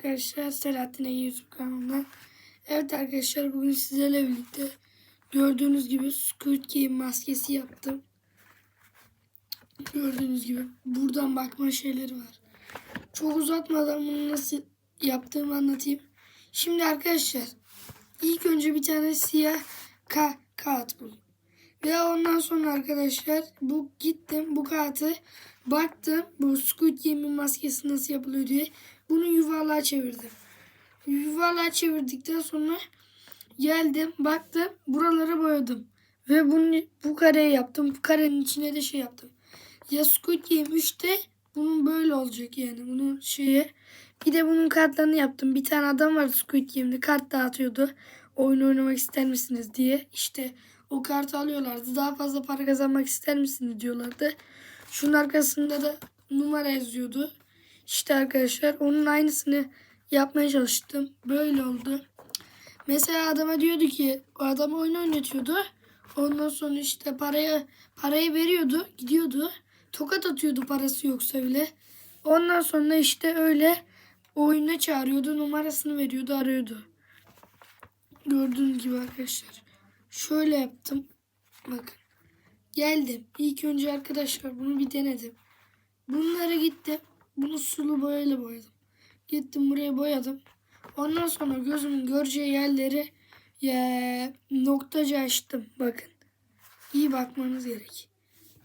arkadaşlar Selahattin Ege YouTube kanalından. Evet arkadaşlar bugün sizlerle birlikte gördüğünüz gibi Squid Game maskesi yaptım. Gördüğünüz gibi buradan bakma şeyleri var. Çok uzatmadan bunu nasıl yaptığımı anlatayım. Şimdi arkadaşlar ilk önce bir tane siyah ka kağıt buldum. Ve ondan sonra arkadaşlar bu gittim bu kağıtı baktım bu Squid Game'in maskesi nasıl yapılıyor diye bunu yuvarlığa çevirdim. Yuvarlığa çevirdikten sonra geldim baktım buraları boyadım. Ve bunu bu kareyi yaptım. Bu karenin içine de şey yaptım. Ya Squid Game 3'te bunun böyle olacak yani. Bunun şeye. Bir de bunun kartlarını yaptım. Bir tane adam vardı Squid Game'de kart dağıtıyordu. Oyun oynamak ister misiniz diye. İşte o kartı alıyorlardı. Daha fazla para kazanmak ister misiniz diyorlardı. Şunun arkasında da numara yazıyordu. İşte arkadaşlar onun aynısını yapmaya çalıştım. Böyle oldu. Mesela adama diyordu ki o adam oyun oynatıyordu. Ondan sonra işte parayı parayı veriyordu, gidiyordu. Tokat atıyordu parası yoksa bile. Ondan sonra işte öyle oyuna çağırıyordu, numarasını veriyordu, arıyordu. Gördüğünüz gibi arkadaşlar. Şöyle yaptım. Bakın. Geldim. İlk önce arkadaşlar bunu bir denedim. Bunlara gittim. Sulu boyayla boyadım. Gittim buraya boyadım. Ondan sonra gözümün göreceği yerleri ya, noktacı açtım. Bakın. İyi bakmanız gerek.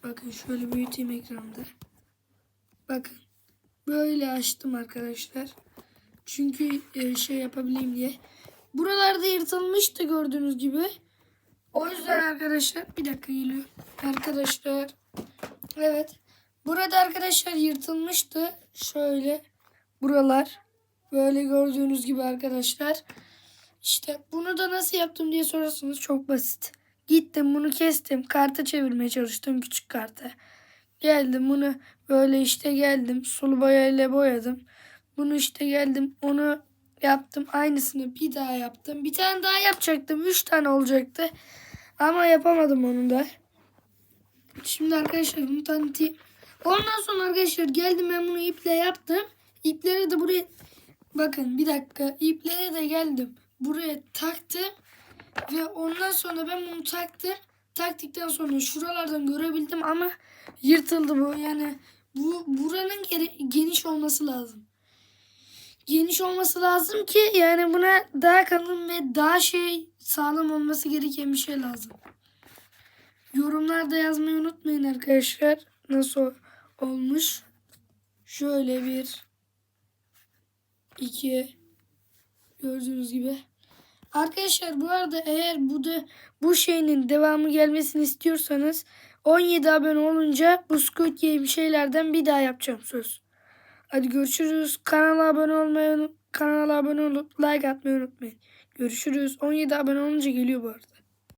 Bakın şöyle büyüteyim ekranda. Bakın. Böyle açtım arkadaşlar. Çünkü e, şey yapabileyim diye. Buralarda yırtılmıştı gördüğünüz gibi. O yüzden arkadaşlar bir dakika geliyor. Arkadaşlar evet. Burada arkadaşlar yırtılmıştı. Şöyle buralar. Böyle gördüğünüz gibi arkadaşlar. İşte bunu da nasıl yaptım diye sorarsanız çok basit. Gittim bunu kestim. Karta çevirmeye çalıştım küçük karta. Geldim bunu böyle işte geldim. Sulu boyayla boyadım. Bunu işte geldim onu yaptım. Aynısını bir daha yaptım. Bir tane daha yapacaktım. Üç tane olacaktı. Ama yapamadım onu da. Şimdi arkadaşlar bunu tanıtayım. Ondan sonra arkadaşlar geldim ben bunu iple yaptım. İpleri de buraya bakın bir dakika ipleri de geldim. Buraya taktım. Ve ondan sonra ben bunu taktım. Taktıktan sonra şuralardan görebildim ama yırtıldı bu. Yani bu buranın geniş olması lazım. Geniş olması lazım ki yani buna daha kalın ve daha şey sağlam olması gereken bir şey lazım. Yorumlarda yazmayı unutmayın arkadaşlar. Nasıl olmuş? Şöyle bir iki gördüğünüz gibi. Arkadaşlar bu arada eğer bu da bu şeyin devamı gelmesini istiyorsanız 17 abone olunca bu Squid Game şeylerden bir daha yapacağım söz. Hadi görüşürüz. Kanala abone olmayı kanala abone olup like atmayı unutmayın. Görüşürüz. 17 abone olunca geliyor bu arada.